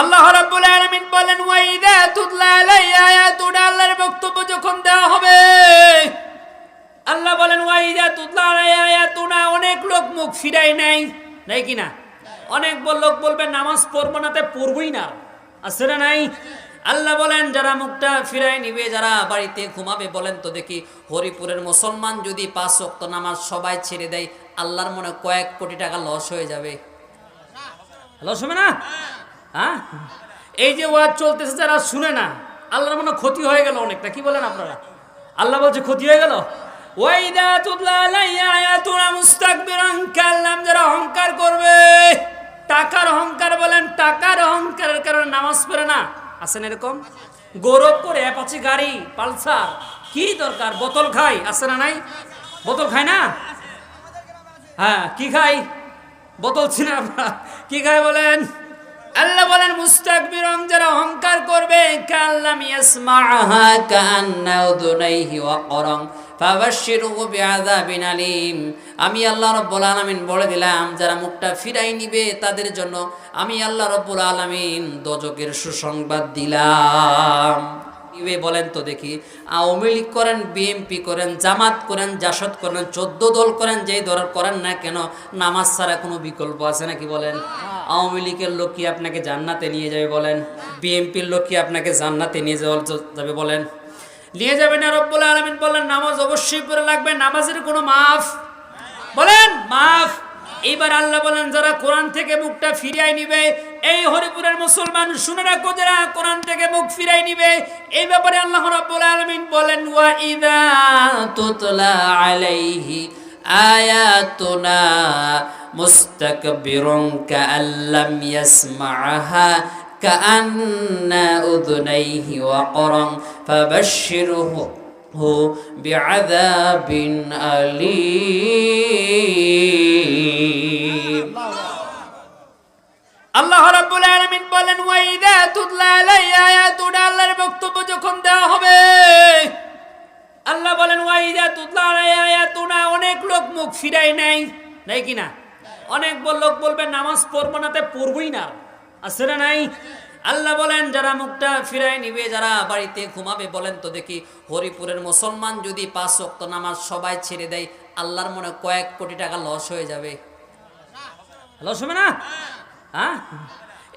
আল্লাহ রাব্বুল আলামিন বলেন ওয়াইদা তুতলা আলাইয়া আয়াতুনা আল্লাহর বক্তব্য যখন দেওয়া হবে, আল্লাহ বলেন ওয়াইদা তুতলা আলাইয়া আয়াতুনা অনেক লোক মুখ ফিরাই নাই নাই কি না? অনেক লোক বলবে, নামাজ পড়ব না তাই পড়বই না আছে না নাই? আল্লাহ বলেন, যারা মুখটা ফিরাই নিবে, যারা বাড়িতে ঘুমাবে, বলেন তো দেখি, হরিপুরের মুসলমান যদি পাঁচ ওয়াক্ত নামাজ সবাই ছেড়ে দেয়, আল্লাহর মনে কয়েক কোটি টাকা লস হয়ে যাবে। লস হবে না? হ্যাঁ এই যে ওয়াজ চলতেছে যারা শুনে না, আল্লাহর মনে ক্ষতি হয়ে গেল অনেকটা, কি বলেন আপনারা? আল্লাহ বলছে, ক্ষতি হয়ে গেল? ওয়াইদা তুতলা আলাইয়া আয়াতুনা মুস্তাকবিরান কাল্লাম যারা অহংকার করবে? টাকার অহংকার বলেন, টাকার অহংকারের কারণে নামাজ পড়ে না। আছেন এরকম? গৌরব করে অ্যাপাচি গাড়ি, পালসার, কি দরকার? বোতল খাই, আছে না নাই? বোতল খায় না? হ্যাঁ কি খাই? বোতল ছিনা কি খাই বলেন? আল্লাহ বলেন মুস্তাক বিরং যারা অহংকার করবে, কাল্লাম ইয়াসমাআহা কান্নাউ দুনাইহি ওয়া করং ফাবাশশিরহু বিআযাবিন আলীম। আমি আল্লাহ রাব্বুল আলামিন বলে দিলাম, যারা মুখটা ফিরাই নিবে, তাদের জন্য আমি আল্লাহ রাব্বুল আলামিন দজকের সুসংবাদ দিলাম। ইবে বলেন তো দেখি। আওয়ামী লীগ করেন বিএমপি করেন জামাত করেন জাসদ করেন চোদ্দ দল করেন যেই দল করেন না কেন নামাজ ছাড়া কোনো বিকল্প আছে নাকি বলেন? আওয়ামী লীগের লোক কি আপনাকে জান্নাতে নিয়ে যাবে বলেন। বিএমপির লোক কি আপনাকে জান্নাতে নিয়ে যাওয়া যাবে বলেন। নিয়ে যাবেন না রব্বুল আলমিন বললেন নামাজ অবশ্যই পড়ে লাগবে নামাজের কোনো মাফ। বলেন মাফ। এইবার আল্লাহ বলেন যারা কোরআন থেকে মুখটা ফিরিয়ে নিবে এই হরিপুরের মুসলমান শুনে রাখো যারা কোরআন থেকে মুখ ফিরাই নিবে এই ব্যাপারে আল্লাহ রাব্বুল আলামিন বলেন ওয়া ইদা তুতলা আলাইহি আয়াতুনা মুস্তাকবিরুন কাআল্লাম ইয়াসমাআহা كأن أذنيه وقرا فبشره بعذاب أليم রাব্বুল আলামিন বলেন ওয়াইদা তুতলা আলাইয়া আয়াতুনা, আল্লাহর বক্তব্য যখন দেওয়া হবে, আল্লাহ বলেন ওয়াইদা তুতলা আলাইয়া আয়াতুনা, অনেক লোক মুখ ফিরাই নাই। নাই কি না? অনেক লোক বলবে, নামাজ পড়ব না তাই পড়বই না। আছে না নাই? আল্লাহ বলেন, যারা মুখটা ফিরাই নিবে, যারা বাড়িতে ঘুমাবে, বলেন তো দেখি, হরিপুরের মুসলমান যদি পাঁচ ওয়াক্ত নামাজ সবাই ছেড়ে দেয়, আল্লাহর মনে কয়েক কোটি টাকা লস হয়ে যাবে। লস হবে না? হ্যাঁ?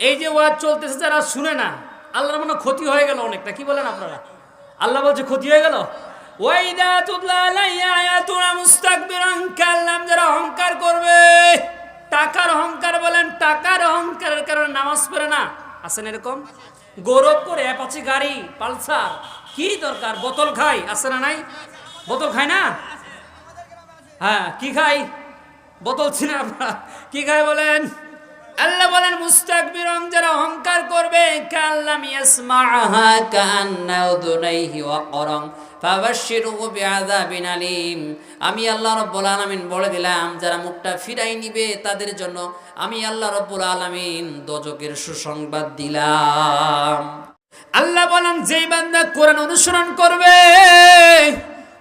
এই যে ওয়াজ চলতেছে যারা শুনে না, আল্লাহর মনে ক্ষতি হয়ে গেল অনেকটা, কি বলেন আপনারা? আল্লাহ বলছে, ক্ষতি হয়ে গেল? ওয়াইদা তুতলা আলাইয়া আয়াতুনা মুস্তাকবিরান কাল্লাম যারা অহংকার করবে? টাকার অহংকার বলেন, টাকার অহংকারের কারণে নামাজ পড়ে না। আছেন এরকম? গৌরব করে অ্যাপাচি গাড়ি, পালসার, কি দরকার? বোতল খাই, আছে না নাই? বোতল খায় না? হ্যাঁ কি খাই? বোতল ছিনা কি খাই বলেন? আল্লাহ বলেন, মুস্তাকবিরং যারা অহংকার করবে, কাল্লাম ইয়াসমাআহা কান্না উযুনাইহি ওয়া করং ফাবাশশিরহু বিআযাবিন আলীম। আমি আল্লাহ রাব্বুল আলামিন বলে দিলাম, যারা মুখটা ফিরাই নিবে, তাদের জন্য আমি আল্লাহ রাব্বুল আলামিন দজকের সুসংবাদ দিলাম। আল্লাহ বলেন, যেই বান্দা কোরআন অনুসরণ করবে,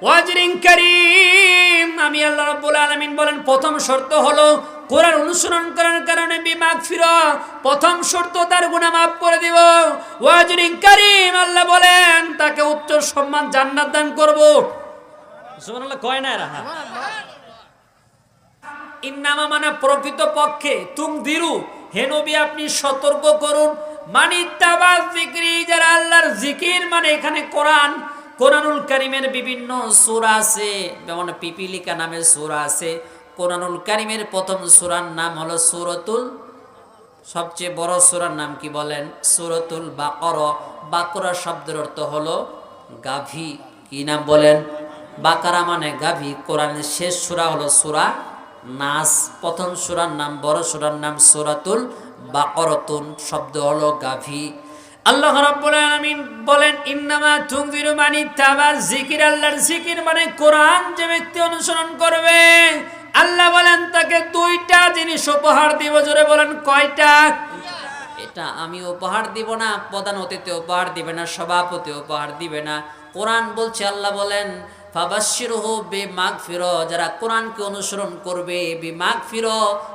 ওয়াজরিন করিম, আমি আল্লাহ রাব্বুল আলামিন বলেন, প্রথম শর্ত হলো কোরআন অনুসরণ করার কারণে বিমাগ ফির। প্রথম শর্ত তার গুনাহ মাফ করে দিব। আল্লাহ বলেন, তাকে উচ্চ সম্মান জান্নাত দান করব। সুবহানাল্লাহ, কয় না হ্যাঁ। ইন্নামা মানে প্রকৃত পক্ষে। তুম দিরু হে নবী, আপনি সতর্ক করুন। মানি তাবাজ জিক্রি, যারা আল্লাহর জিকির মানে এখানে কোরআন, কোরআনুল কারিমের বিভিন্ন সূরা আছে। যেমন পিপিলিকা নামের সূরা আছে। কোরআনুল কারিমের প্রথম সূরার নাম হলো সুরতুল, সবচেয়ে বড় সূরার নাম কি বলেন? সূরাতুল বাকর। বাকরা শব্দের অর্থ হলো গাভী। কি নাম বলেন? বাকারা মানে গাভী। কোরআনের শেষ সূরা হলো সূরা নাস। প্রথম সূরার নাম, বড় সূরার নাম সূরাতুল বাকরতুন। শব্দ হলো গাভী। আল্লাহ রাব্বুল আলামিন বলেন, ইন্নামা তুনজিরু মানি তাবা জিকির আল্লাহর জিকির মানে কোরআন যে ব্যক্তি অনুসরণ করবে। আল্লাহ বলেন তাকে দুইটা জিনিস উপহার দিব। জোরে বলেন কয়টা? এটা আমি উপহার দিব না প্রধান অতিথি উপহার দিবে না সভাপতি উপহার দিবে না। কোরআন বলছে আল্লাহ বলেন ফাবাসির বে মাগ ফির যারা কোরআনকে অনুসরণ করবে বে মাগ ফির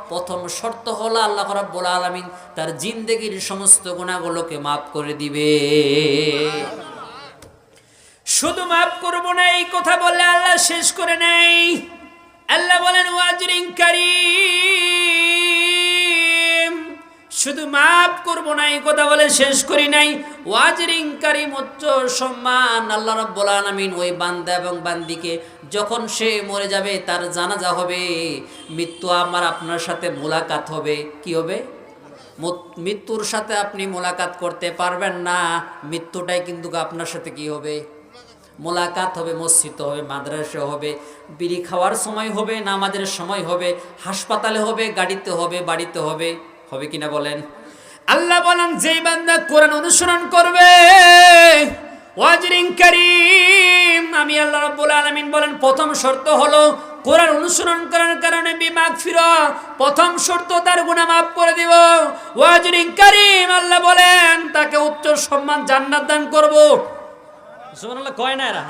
প্রথম শর্ত হলো আল্লাহ রাব্বুল আলামিন তার জিন্দেগির সমস্ত গুণাগুলোকে মাফ করে দিবে। শুধু মাফ করব না এই কথা বললে আল্লাহ শেষ করে নেই আল্লাহ বলেন ওয়াজরিং কারিম। শুধু মাফ করব না, এই কথা বলে শেষ করি নাই। ওয়াজরিং কারিম উচ্চ সম্মান, আল্লাহ রাব্বুল আলামিন ওই বান্দা এবং বান্দিকে যখন সে মরে যাবে, তার জানাজা হবে, মৃত্যু আমার আপনার সাথে মোলাকাত হবে। কি হবে? মৃত্যুর সাথে আপনি মোলাকাত করতে পারবেন না, মৃত্যুটাই কিন্তু আপনার সাথে কি হবে? মোলাকাত হবে, মসজিদ হবে, মাদ্রাসা হবে, বিড়ি খাওয়ার সময় হবে, নামাজের সময় হবে, হাসপাতালে হবে, গাড়িতে হবে, বাড়িতে হবে হবে কিনা বলেন? আল্লাহ বলেন, যেই বান্দা কোরআন অনুসরণ করবে ওয়াজরিং করিম, আমি আল্লাহ রাব্বুল আলামিন বলেন, প্রথম শর্ত হলো কোরআন অনুসরণ করার কারণে বিমাগ ফির, প্রথম শর্ত তার গুনাহ মাফ করে দিব। ওয়াজরিং করিম, আল্লাহ বলেন, তাকে উচ্চ সম্মান জান্নাত দান করব। সুবহানাল্লাহ, কয় না এরা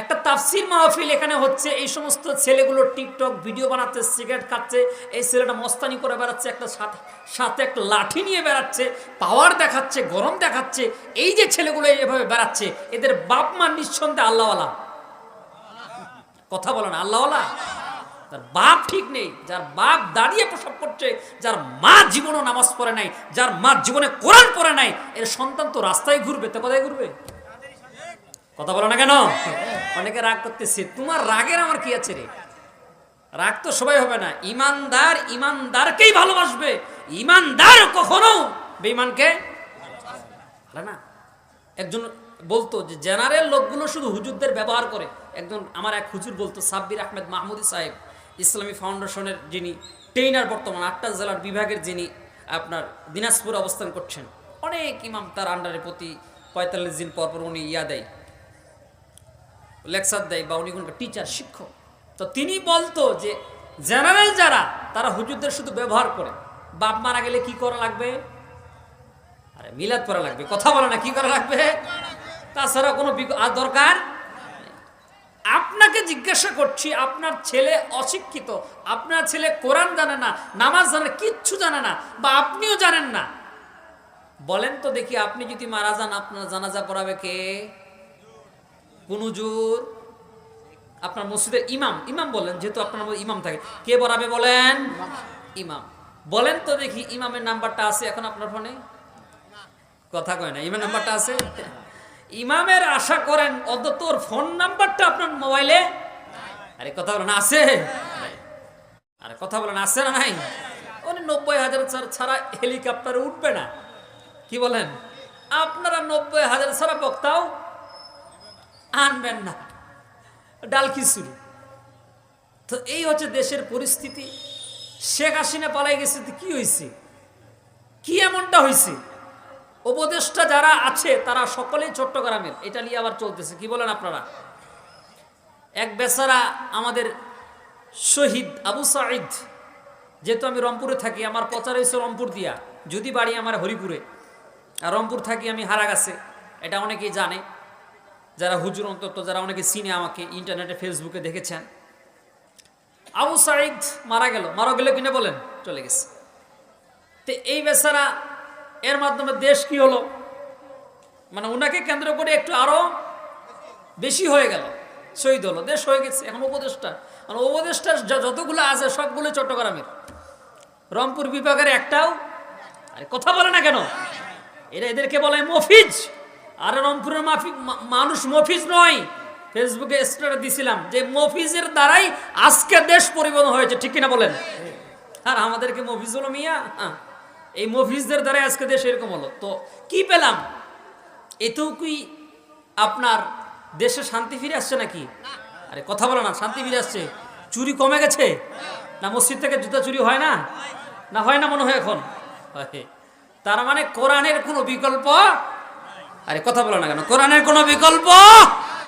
একটা তাফসির মাহফিল এখানে হচ্ছে, এই সমস্ত ছেলেগুলো টিকটক ভিডিও বানাচ্ছে, সিগারেট খাচ্ছে, এই ছেলেটা মস্তানি করে বেড়াচ্ছে, একটা সাথে সাথে একটা লাঠি নিয়ে বেড়াচ্ছে, পাওয়ার দেখাচ্ছে, গরম দেখাচ্ছে, এই যে ছেলেগুলো এভাবে বেড়াচ্ছে, এদের বাপ মা নিঃসন্দেহে আল্লাহওয়ালা। কথা বলেন আল্লাহওয়ালা? যার বাপ ঠিক নেই, যার বাপ দাঁড়িয়ে প্রসব করছে, যার মা জীবনও নামাজ পড়ে নাই, যার মা জীবনে কোরআন পড়ে নাই, এর সন্তান তো রাস্তায় ঘুরবে, তো কোথায় ঘুরবে? কথা বলো না কেন? অনেকে রাগ করতেছে, তোমার রাগের আমার কি আছে রে? রাগ তো সবাই হবে না। ইমানদার ইমানদারকেই ভালোবাসবে। ইমানদার কখনো বেঈমানকে না। একজন বলতো যে, জেনারেল লোকগুলো শুধু হুজুরদের ব্যবহার করে। একজন আমার এক হুজুর বলতো, সাব্বির আহমেদ মাহমুদি সাহেব, ইসলামী ফাউন্ডেশনের যিনি ট্রেনার বর্তমান, আটটা জেলার বিভাগের যিনি আপনার দিনাজপুর অবস্থান করছেন। অনেক ইমাম তার আন্ডারে প্রতি পঁয়তাল্লিশ দিন পর পর উনি ইয়া দেয়। লেকচার দেয় বা উনি কোনো টিচার শিক্ষক। তো তিনি বলতো যে জেনারেল যারা, তারা হুজুরদের শুধু ব্যবহার করে। বাপ মারা গেলে কি করা লাগবে? আরে মিলাদ করা লাগবে। কথা বলে না, কি করা লাগবে? তাছাড়া কোনো আর দরকার আপনাকে জিজ্ঞাসা করছি, আপনার ছেলে অশিক্ষিত, আপনার ছেলে কোরআন জানে না, নামাজ জানে কিচ্ছু জানে না, বা আপনিও জানেন না। বলেন তো দেখি, আপনি যদি মারা যান আপনার জানাজা পড়াবে কে? কোন হুজুর আপনার মসজিদের ইমাম ইমাম বলেন, যেহেতু আপনার ইমাম থাকে। কে পড়াবে বলেন? ইমাম। বলেন তো দেখি ইমামের নাম্বারটা আছে এখন আপনার ফোনে? কথা কয় না, ইমামের নাম্বারটা আছে? ইমামের আশা করেন অত তোর ফোন নাম্বারটা আপনার মোবাইলে? আরে কথা বলেন আছে? আরে কথা বলেন আছে না নাই? উনি নব্বই হাজার ছাড়া হেলিকপ্টারে উঠবে না। কি বলেন? আপনারা নব্বই হাজার ছাড়া বক্তাও আনবেন না। ডাল খিচুড়ি তো এই হচ্ছে দেশের পরিস্থিতি। শেখ হাসিনা পালাই গেছে তো কি হয়েছে কি এমনটা হয়েছে উপদেষ্টা যারা আছে, তারা সকলেই চট্টগ্রামের। এটা নিয়ে আবার চলতেছে। কি বলেন আপনারা? এক বেচারা আমাদের শহীদ আবু সাঈদ, যেহেতু আমি রংপুরে থাকি, আমার প্রচার হয়েছে রংপুর দিয়া। যদি বাড়ি আমার হরিপুরে। আর রংপুর থাকি আমি হারাগাছে। এটা অনেকেই জানে। যারা হুজুর অন্তত, যারা অনেকে চিনে আমাকে, ইন্টারনেটে, ফেসবুকে দেখেছেন। আবু সাঈদ মারা গেল। মারা গেল কিনা বলেন? চলে গেছে। তো এই বেচারা, এর মাধ্যমে দেশ কি হলো? মানে ওনাকে কেন্দ্র করে একটু আরও বেশি হয়ে গেল, শহীদ হলো। দেশ হয়ে গেছে। এখন উপদেষ্টা। মানে উপদেষ্টা যতগুলো আছে, সবগুলো চট্টগ্রামের। রংপুর বিভাগের একটাও। আরে কথা বলে না কেন? এরা এদেরকে বলে মফিজ। আর রংপুরের মাফি মা- মানুষ মফিজ নয়। ফেসবুকে স্ট্যাটাস দিছিলাম যে মফিজের দ্বারাই আজকে দেশ পরিবর্তন হয়েছে ঠিক কিনা বলেন? আর আমাদেরকে মফিজ হলো মিয়া? হ্যাঁ, এই মফিজদের দ্বারাই আজকে দেশ এরকম হলো। তো কি পেলাম? এতেও কি আপনার দেশে শান্তি ফিরে আসছে নাকি? আরে কথা বলো না শান্তি ফিরে আসছে। চুরি কমে গেছে? না মসজিদ থেকে জুতা চুরি হয় না? না হয় না মনে হয় এখন। তার মানে কোরআনের কোনো বিকল্প আরে কথা বলো না কেন? কোরআনের কোনো বিকল্প?